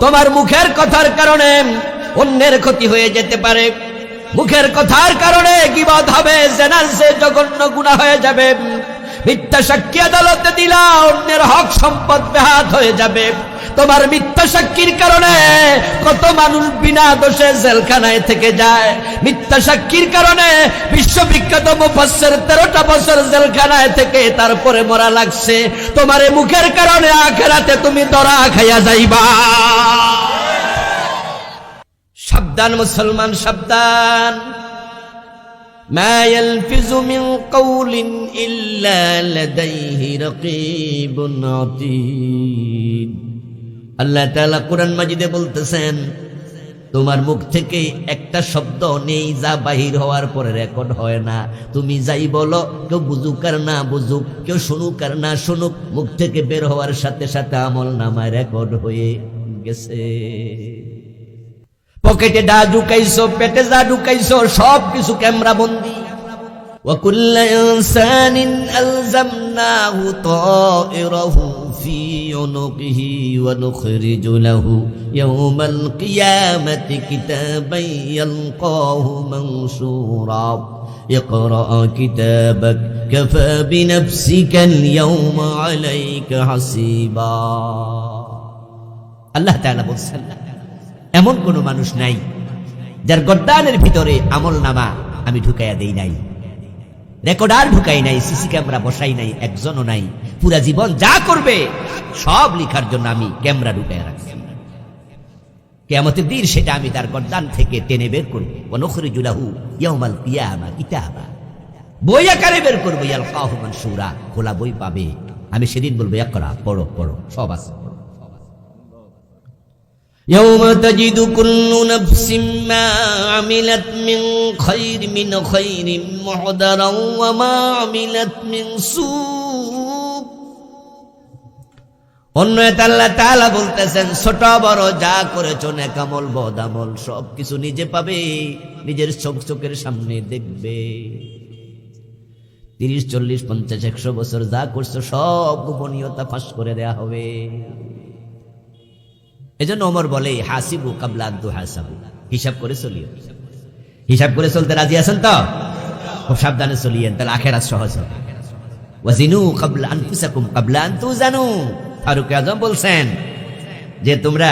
তোমার মুখের কথার কারণে অন্যের ক্ষতি হয়ে যেতে পারে। মুখের কথার কারণে কি গিবত হবে জেনার সে জঘন্য গুণা হয়ে যাবে। মিথ্যা সাক্ষী আদালতে দিলা অন্যের হক সম্পদ বেহাত হয়ে যাবে। তোমার মিথ্যা সাক্ষীর কারণে কত মানুষ বিনা দোষে জেলখানায় থেকে যায়। মিথ্যা সাক্ষীর কারণে বিশ্ববিখ্যাত মুফাসসির তেরোটা বছর জেলখানায় থেকে তারপরে মরা লাগছে। তোমার মুখের কারণে আখেরাতে তুমি দরা খাইয়া যাইবা। সাবধান মুসলমান, সাবধান। ما يلفظ من قول إلا لديه رقيب عتيد আল্লাহ তাআলা কোরআন মাজিদে বলতেছেন তোমার মুখ থেকে একটা শব্দ নেই যা বাহির হওয়ার পরে রেকর্ড হয় না তুমি যাই বলো কেউ বুঝুক আর না বুঝুক কেউ শুনুক আর না শুনুক মুখ থেকে বের হওয়ার সাথে সাথে আমল নামায় রেকর্ড হয়ে গেছে পকেটে ডা ঢুকাইছো পেটে যা ঢুকাইছো সব কিছু ক্যামেরা বন্দি وكل إنسان ألزمناه طائره في عنقه ونخرج له يوم القيامة كتابا يلقاه منشورا اقرأ كتابك كفى بنفسك اليوم عليك حسيبا الله تعالى বলছেন এমন কোনো মানুষ নাই, যার গড্ডানের ভিতরে আমল নামা আমি ঢুকাইয়া দেই নাই। রেকর্ডার ঢুকাই নাই, সিসি ক্যামেরা বসাই নাই, একজনও নাই। পুরা জীবন যা করবে, সব লিখার জন্য আমি ক্যামেরা ঢুকাইয়া রাখছি। কেমতের দিন সেটা আমি তার গড্ডান থেকে টেনে বের করব। অনুখরি জুলাহু ইয়াউমাল কিয়ামা কিতাবা। বই আকারে বের করব ইয়াল কাহু মানসুরা। খোলা বই পাবে। আমি সেদিন বলব এক করা পড়ো পড়ো, সব আছে। يوم تجد كل نفس ما عملت من خير من خير محضرا وما عملت من سوء অন্য এক আল্লাহ তাআলা বলতেছেন ছোট বড় যা করেছো নেকামল বদামল সব কিছু নিজে পাবে নিজের চোখ চোখের সামনে দেখবে তিরিশ চল্লিশ পঞ্চাশ একশো বছর যা করছো সব গোপনীয়তা ফাঁস করে দেয়া হবে এজন্য অমর বলে, হাসিবু কাবলা হাসাবু হিসাব করে চলিও। হিসাব করে চলতে রাজি আছেন তো? খুব সাবধানে চলিয়েন, তাহলে আখেরাত সহজ হবে। ওয়াজিনু কাবলা আনফুসাকুম কাবলা আনতু জানু ফারুক আজম বলছেন, যে তোমরা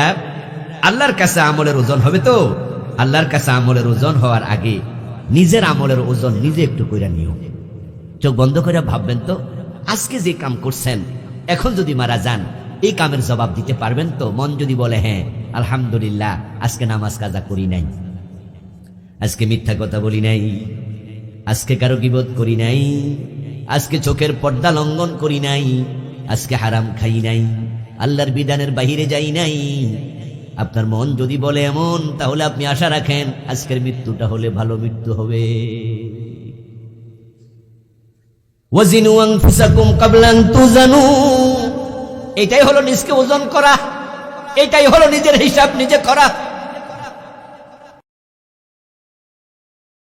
আল্লাহর কাছে আমলের ওজন হবে তো? আল্লাহর কাছে আমলের ওজন হওয়ার আগে নিজের আমলের ওজন নিজে একটু কইরা নিও। চোখ বন্ধ করে ভাববেন তো, আজকে যে কাম করছেন, এখন যদি মারা যান এই কামের জবাব দিতে পারবেন তো? মন যদি বলে হ্যাঁ আলহামদুলিল্লাহ, আজকে নামাজ কাজা করি নাই। আজকে মিথ্যা কথা বলি নাই। আজকে কারও গিবোধ করি নাই। আজকে চোখের পর্দা লঙ্ঘন করি নাই। আজকে হারাম খাই নাই। আল্লাহর বিধানের বাহিরে যাই নাই। আপনার মন যদি বলে এমন, তাহলে আপনি আশা রাখেন, আজকের মৃত্যুটা হলে ভালো মৃত্যু হবে। ওয়াজিনু আনফুসাকুম ক্বাবলা আন তুজানু। এটাই হলো নিজকে ওজন করা এটাই হলো নিজের হিসাব নিজে করা।